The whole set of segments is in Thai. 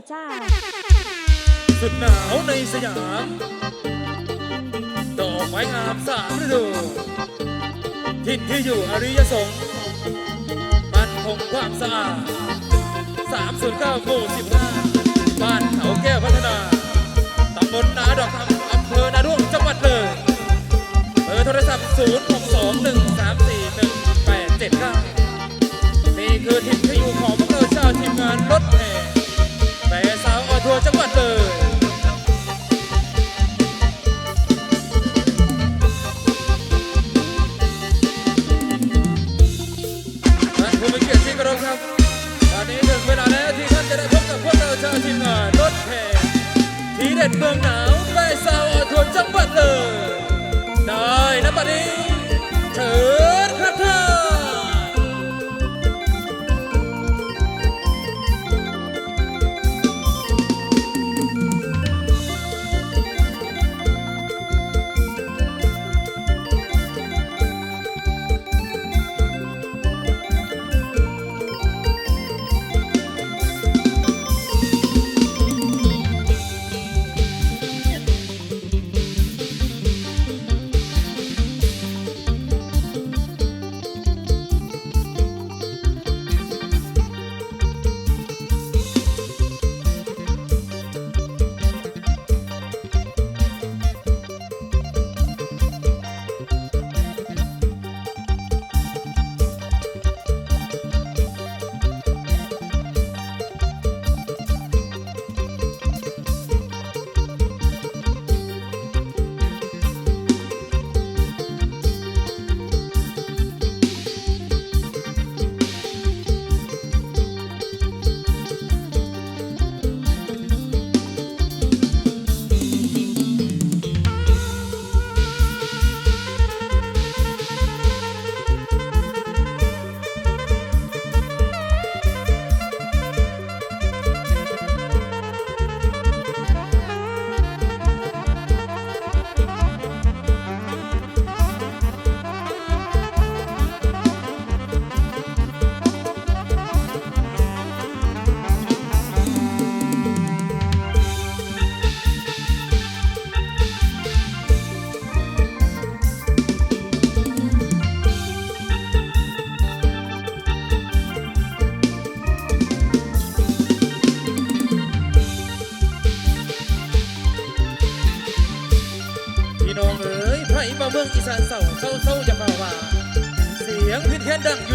ล้วจ้า สุดหนาวในสยามดอกไม้งามสามฤดูทิศที่อยู่อริยสงฆ์มันคงความสะอาดสามส่วนเก้าหมู่สิบห้าบ้านเขาแก้วพัฒนาตำบลนาดอกคำอำเภอนาด้วงจังหวัดเลยเบอร์โทรศัพท์ 0 6 2 1 3 4 1 8 7 9นี่คือทิศที่อยู่ของ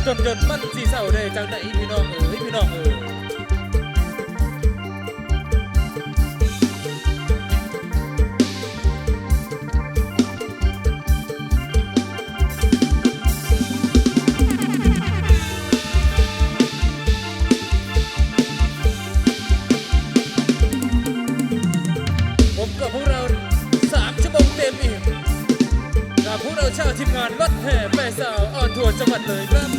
จนจนมันสีเศร้าได้จากไหนพี่น้องเอ๋ยพี่น้องเอ๋ยผมกับพวกเราสามชั่วโมงเต็มอิ่มกับพวกเราชาวทีมงานรถแห่แปรสาวออนทัวร์จังหวัดเลยครับ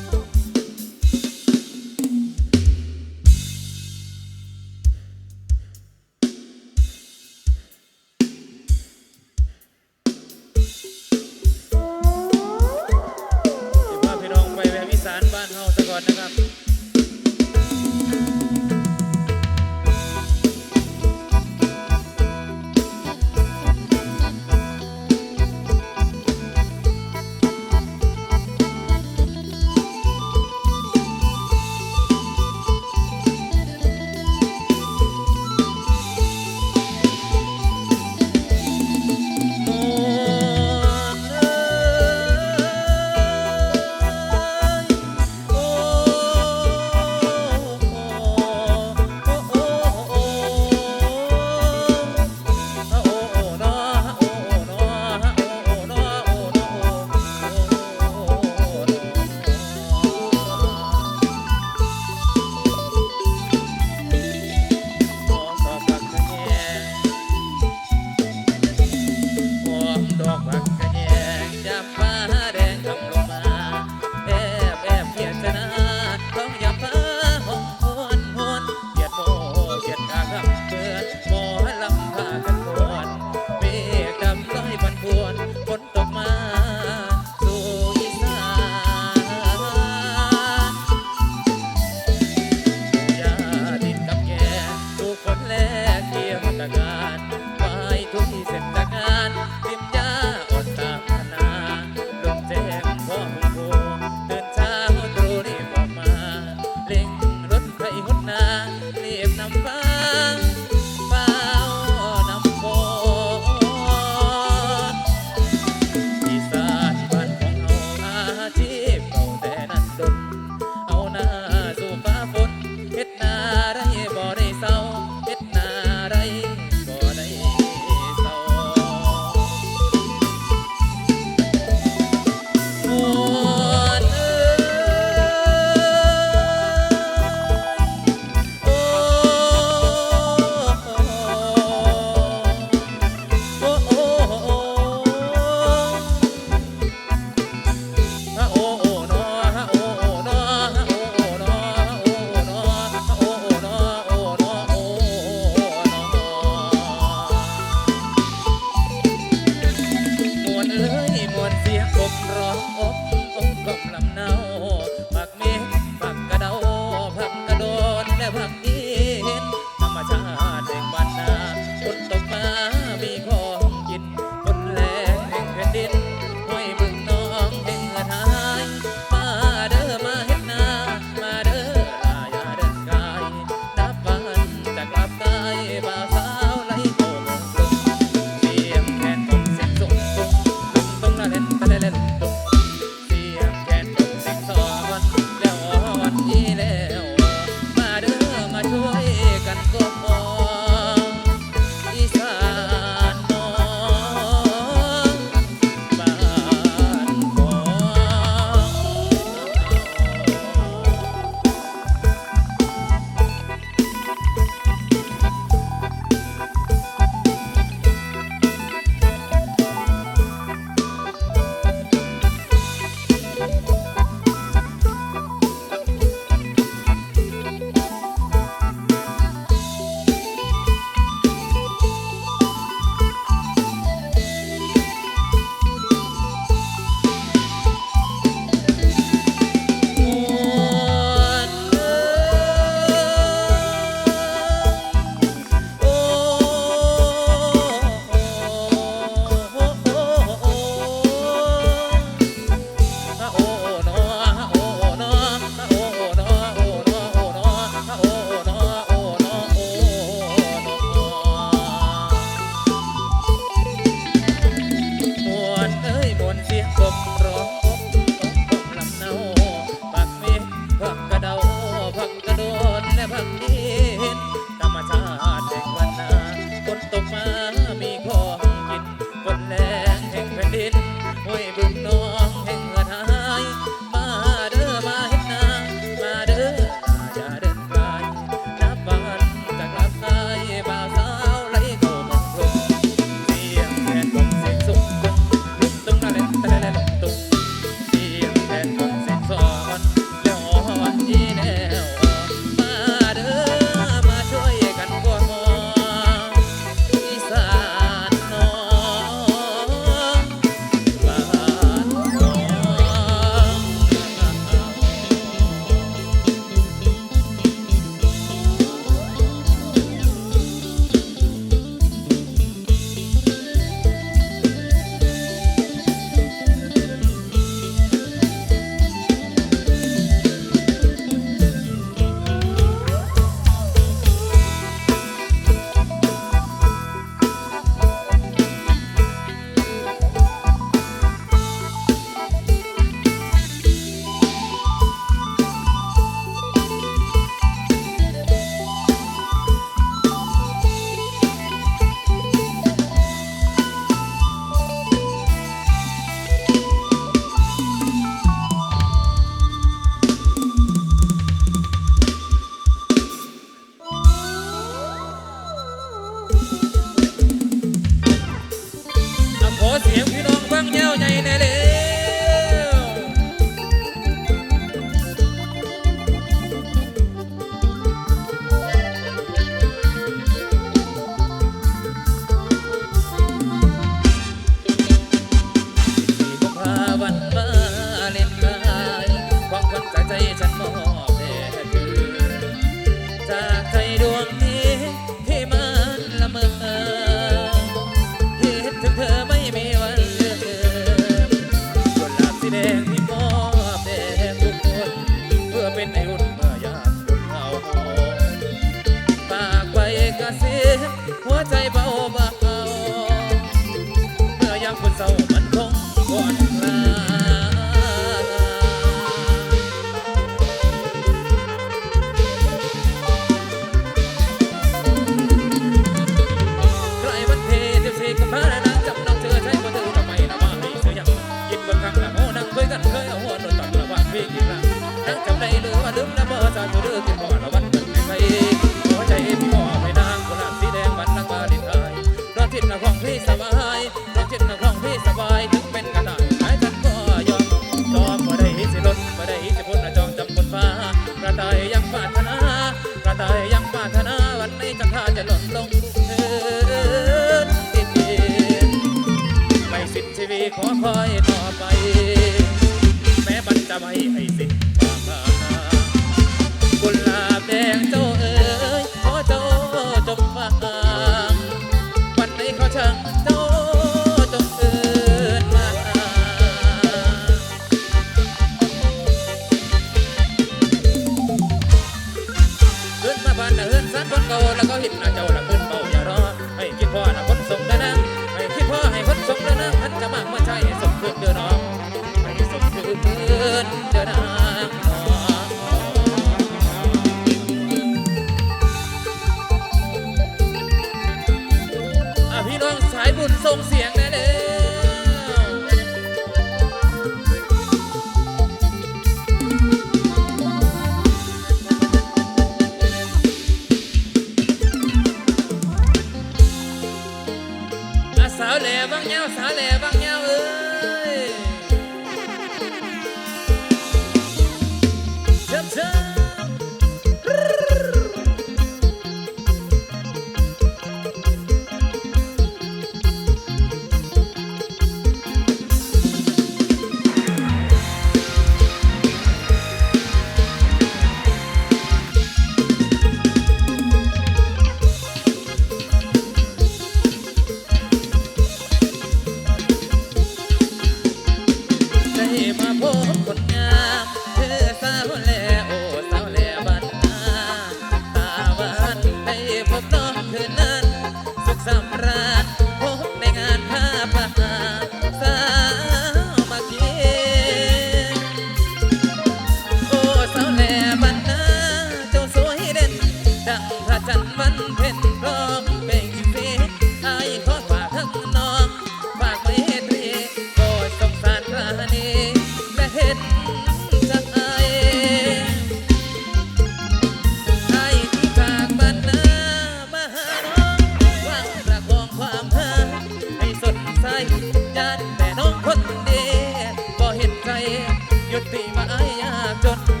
าไอ้ยากจนคน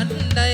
കണ്ട